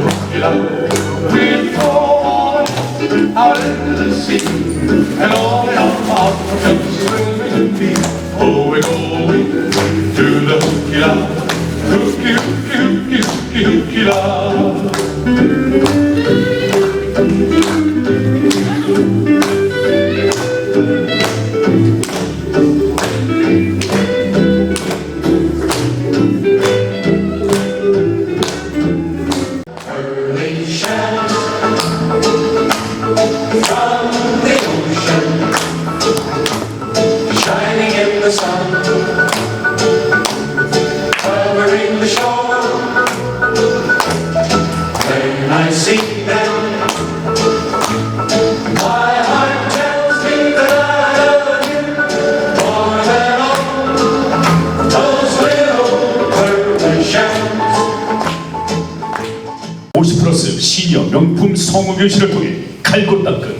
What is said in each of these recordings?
We'll fall out into the sea, and all in our hearts will swimming be. Oh, we're going to the hooky la, hooky hooky hooky la. 성우 교실을 통해 갈고 닦은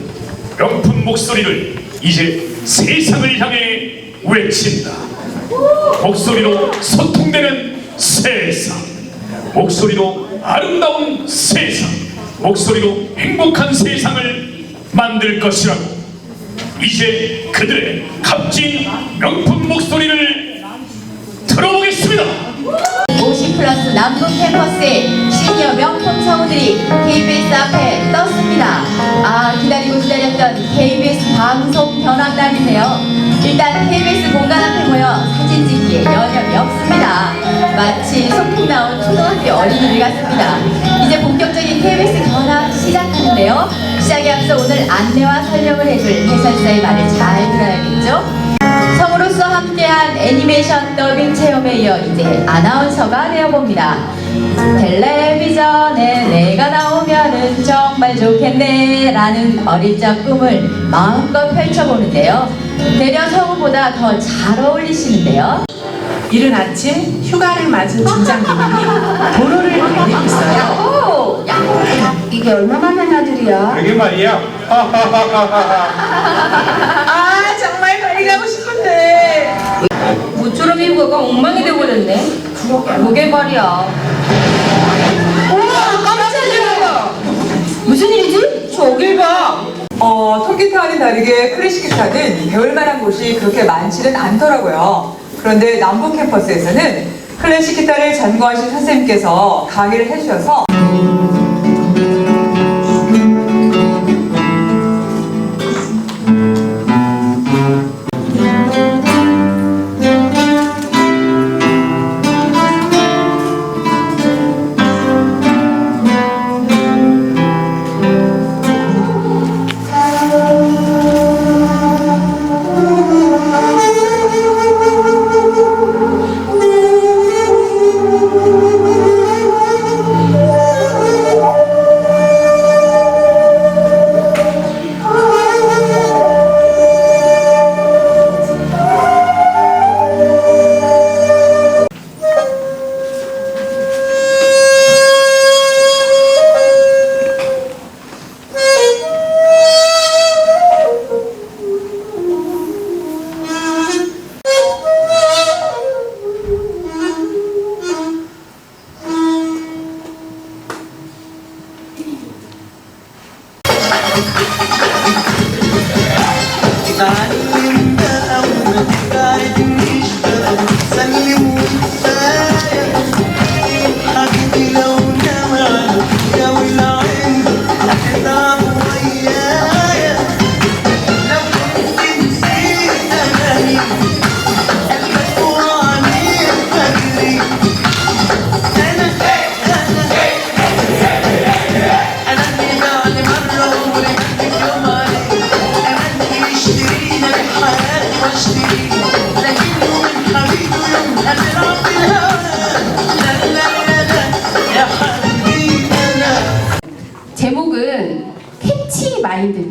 명품 목소리를 이제 세상을 향해 외친다. 목소리로 소통되는 세상. 목소리로 아름다운 세상. 목소리로 행복한 세상을 만들 것이라고. 이제 그들의 값진 명품 목소리를 들어보겠습니다. 50 플러스 남북 캠퍼스의 시니어 명품 성우들이 KBS 앞에 떴습니다. 아 기다리고 기다렸던 KBS 방송 견학날이네요. 일단 KBS 공간 앞에 모여 사진 찍기에 여념이 없습니다. 마치 소풍 나온 초등학교 어린이들 같습니다. 이제 본격적인 KBS 견학 시작하는데요. 시작에 앞서 오늘 안내와 설명을 해줄 해설사의 말을 잘 들어야겠죠? 성우로서 함께한 애니메이션 더빙 체험에 이어 이제 아나운서가 되어봅니다. 텔레비전에 내가 나오면은 정말 좋겠네 라는 어릴 적 꿈을 마음껏 펼쳐보는데요. 대려 성우보다 더 잘 어울리시는데요. 이른 아침 휴가를 맞은 중장님이 도로를 달리고 있어요. 오! 야, 이게 얼마나 된 아들이야? 그게 말이야. 아 정말 빨리 가고 싶은데. 모처럼 이거가 엉망이 돼버렸네. 그게 말이야. 우와 깜짝이야. 무슨 일이지? 저길 봐. 어, 통기타와는 다르게 클래식 기타는 배울 만한 곳이 그렇게 많지는 않더라고요. 그런데 남북 캠퍼스에서는 클래식 기타를 전공하신 선생님께서 강의를 해주셔서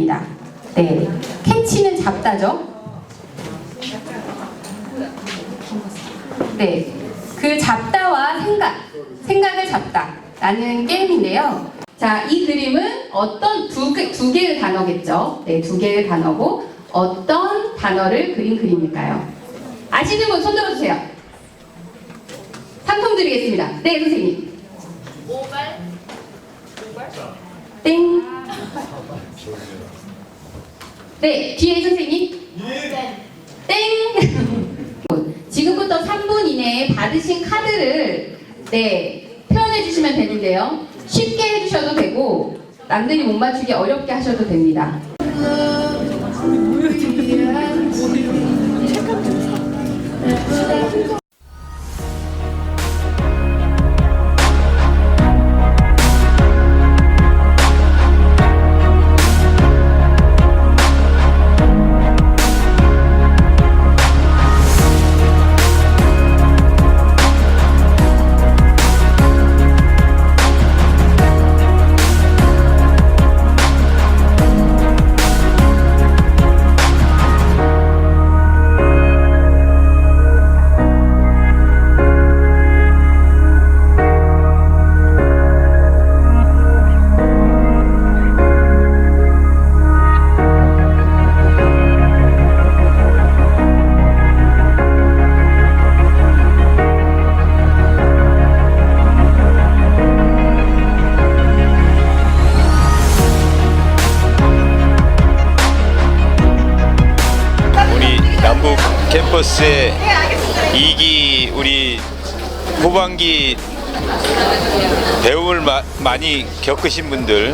마인드입니다. 네, 캐치는 잡다죠. 네, 그 잡다와 생각, 생각을 잡다 라는 게임인데요. 자, 이 그림은 어떤 두, 개- 두 개의 단어겠죠. 네, 두 개의 단어고 어떤 단어를 그린 그림일까요? 아시는 분 손 들어주세요. 상품 드리겠습니다. 네, 선생님. 땡. 네, 뒤에 선생님. 땡. 지금부터 3분 이내에 받으신 카드를 네 표현해 주시면 되는데요. 쉽게 해주셔도 되고 남들이 못 맞추기 어렵게 하셔도 됩니다. 캠퍼스의 2기 우리 후반기 배움을 마- 많이 겪으신 분들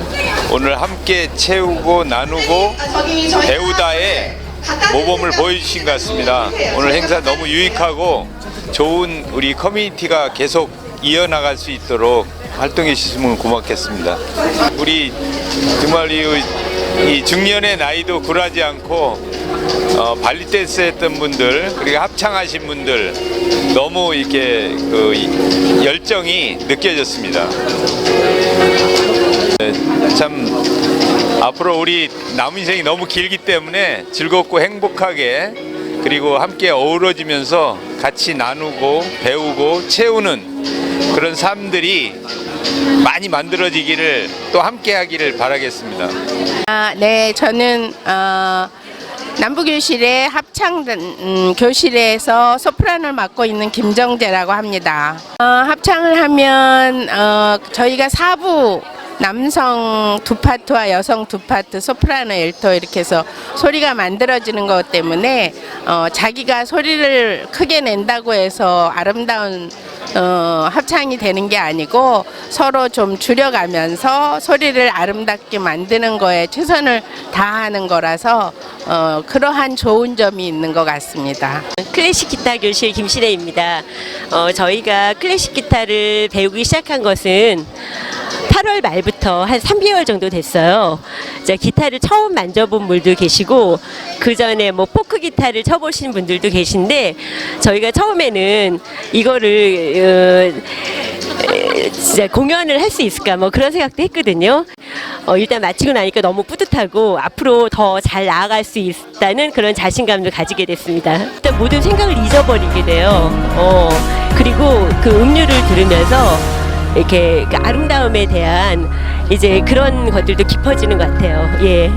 오늘 함께 채우고 나누고 배우다의 모범을 보여주신 것 같습니다. 오늘 행사 너무 유익하고 좋은 우리 커뮤니티가 계속 이어나갈 수 있도록 활동해 주시면 고맙겠습니다. 우리 정말 이, 이 중년의 나이도 굴하지 않고 어, 발리 댄스 했던 분들 그리고 합창하신 분들 너무 이렇게 그 이- 열정이 느껴졌습니다. 네, 참 앞으로 우리 남은 인생이 너무 길기 때문에 즐겁고 행복하게 그리고 함께 어우러지면서 같이 나누고 배우고 채우는 그런 삶들이 많이 만들어지기를 또 함께 하기를 바라겠습니다. 아, 네, 저는 어, 남부교실의 합창 음, 교실에서 소프라노를 맡고 있는 김정재라고 합니다. 어, 합창을 하면 어, 저희가 사부 남성 두 파트와 여성 두 파트, 소프라노, 엘토 이렇게 해서 소리가 만들어지는 것 때문에 어, 자기가 소리를 크게 낸다고 해서 아름다운 어, 합창이 되는 게 아니고 서로 좀 줄여가면서 소리를 아름답게 만드는 거에 최선을 다하는 거라서 어, 그러한 좋은 점이 있는 것 같습니다. 클래식 기타 교실 김신혜입니다. 어, 저희가 클래식 기타를 배우기 시작한 것은 8월 말부터 한 3개월 정도 됐어요. 이제 기타를 처음 만져본 분도 계시고 그 전에 뭐 포크 기타를 쳐보신 분들도 계신데 저희가 처음에는 이거를 어, 에, 진짜 공연을 할 수 있을까 뭐 그런 생각도 했거든요. 어, 일단 마치고 나니까 너무 뿌듯하고 앞으로 더 잘 나아갈 수 있다는 그런 자신감을 가지게 됐습니다. 일단 모든 생각을 잊어버리게 돼요. 어, 그리고 그 음료를 들으면서 이렇게 그 아름다움에 대한 이제 그런 것들도 깊어지는 것 같아요. 예.